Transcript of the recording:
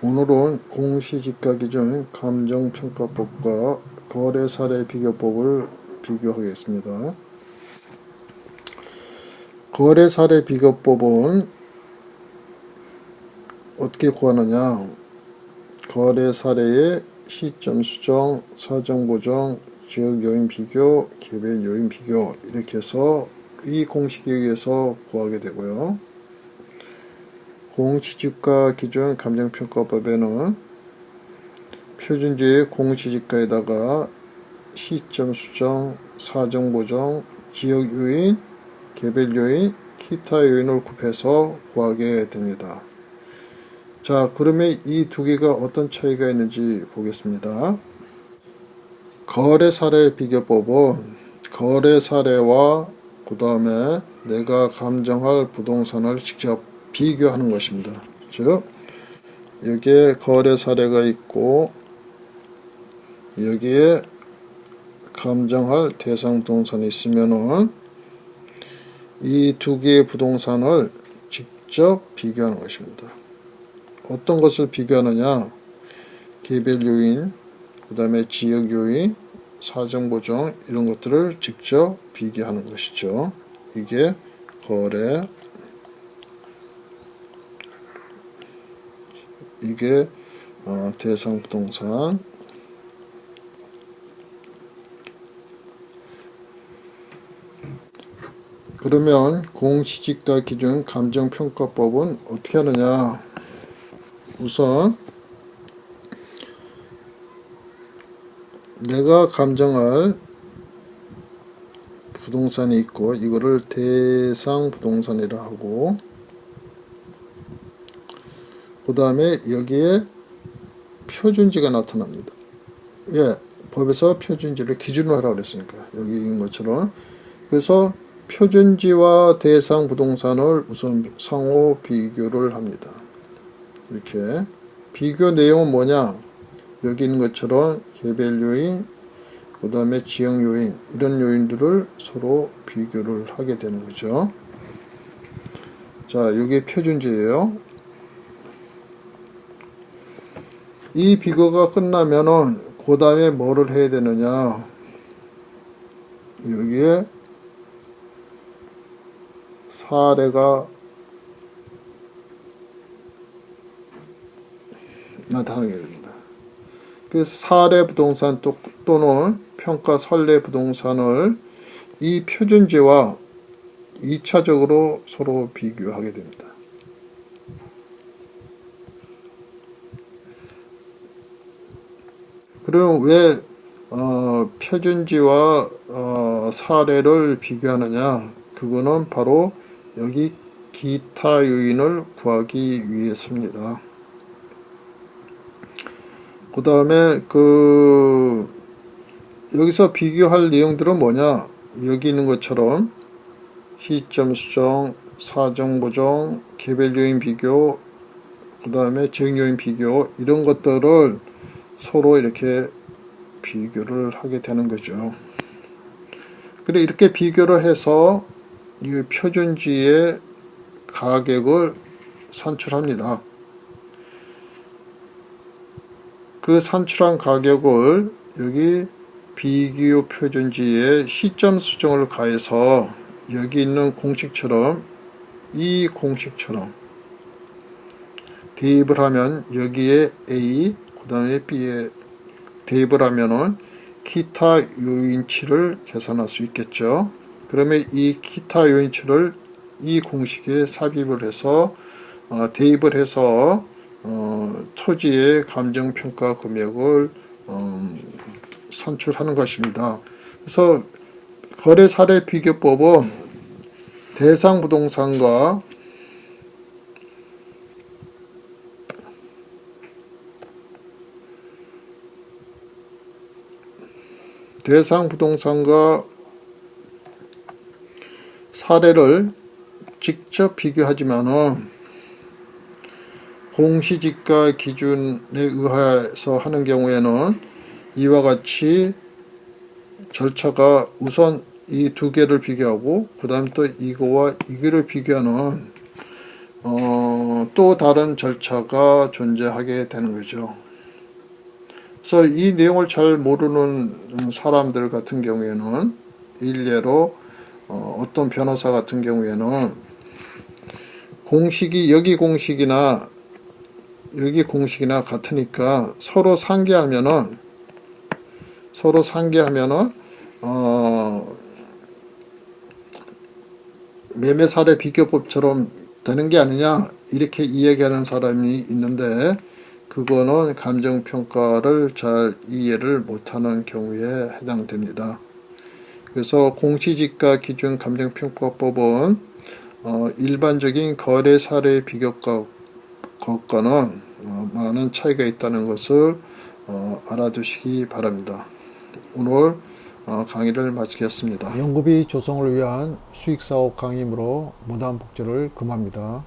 오늘은 공시지가 기준 감정평가법과 거래사례 비교법을 비교하겠습니다. 거래사례 비교법은 어떻게 구하느냐? 거래사례의 시점 수정, 사정 보정, 지역 요인 비교, 개별 요인 비교 이렇게 해서 이 공식에 의해서 구하게 되고요. 공시지가 기준 감정평가법에는 표준지의 공시지가에다가 시점 수정, 사정 보정, 지역 요인, 개별 요인, 기타 요인을 곱해서 구하게 됩니다. 자, 그러면 이 두 개가 어떤 차이가 있는지 보겠습니다. 거래 사례 비교법은 거래 사례와 그 다음에 내가 감정할 부동산을 직접 비교하는 것입니다. 즉 여기에 거래 사례가 있고 여기에 감정할 대상 부동산이 있으면은 이 두 개의 부동산을 직접 비교하는 것입니다. 어떤 것을 비교하느냐? 개별 요인, 그 다음에 지역 요인, 사정 보정 이런 것들을 직접 비교하는 것이죠. 이게 거래 이게 어, 대상 부동산. 그러면 공시지가 기준 감정평가법은 어떻게 하느냐? 우선 내가 감정할 부동산이 있고 이거를 대상 부동산이라 하고 그 다음에 여기에 표준지가 나타납니다. 예, 법에서 표준지를 기준으로 하라고 그랬으니까 여기 있는 것처럼 그래서 표준지와 대상 부동산을 우선 상호 비교를 합니다. 이렇게 비교 내용은 뭐냐? 여기 있는 것처럼 개별 요인, 그 다음에 지역 요인 이런 요인들을 서로 비교를 하게 되는 거죠. 자, 이게 표준지예요. 이 비교가 끝나면은 그 다음에 뭐를 해야 되느냐? 여기에 사례가 나타나게 됩니다. 그 사례 부동산 또, 또는 평가 선례 부동산을 이 표준지와 2차적으로 서로 비교하게 됩니다. 그럼 왜 어, 표준지와 어, 사례를 비교하느냐? 그거는 바로 여기 기타 요인을 구하기 위해서입니다. 그 다음에 그 여기서 비교할 내용들은 뭐냐? 여기 있는 것처럼 시점 수정, 사정 보정, 개별 요인 비교, 그 다음에 정 요인 비교 이런 것들을 서로 이렇게 비교를 하게 되는 거죠. 그래 이렇게 비교를 해서 이 표준지의 가격을 산출합니다. 그 산출한 가격을 여기 비교 표준지에 시점 수정을 가해서 여기 있는 공식처럼 이 공식처럼 대입을 하면 여기에 A 그 다음에 B에 대입을 하면은 기타 요인치를 계산할 수 있겠죠. 그러면 이 기타 요인치를 이 공식에 삽입을 해서 어, 대입을 해서 어, 토지의 감정평가 금액을 어, 산출하는 것입니다. 그래서 거래 사례 비교법은 대상 부동산과 대상 부동산과 사례를 직접 비교하지만은 공시지가 기준에 의해서 하는 경우에는 이와 같이 절차가 우선 이 두 개를 비교하고 그 다음 또 이거와 이거를 비교하는 어 어, 또 다른 절차가 존재하게 되는 거죠. 그래서 이 내용을 잘 모르는 사람들 같은 경우에는 일례로 어, 어떤 변호사 같은 경우에는 공식이 여기 공식이나 여기 공식이나 같으니까 서로 상계하면은 서로 상계하면은 어 매매 사례 비교법처럼 되는 게 아니냐 이렇게 이야기하는 사람이 있는데 그거는 감정 평가를 잘 이해를 못하는 경우에 해당됩니다. 그래서 공시지가 기준 감정평가법은 어, 일반적인 거래 사례 비교과 것과는 어, 많은 차이가 있다는 것을 어, 알아두시기 바랍니다. 오늘 어, 강의를 마치겠습니다. 연구비 조성을 위한 수익사업 강의이므로 무단 복제를 금합니다.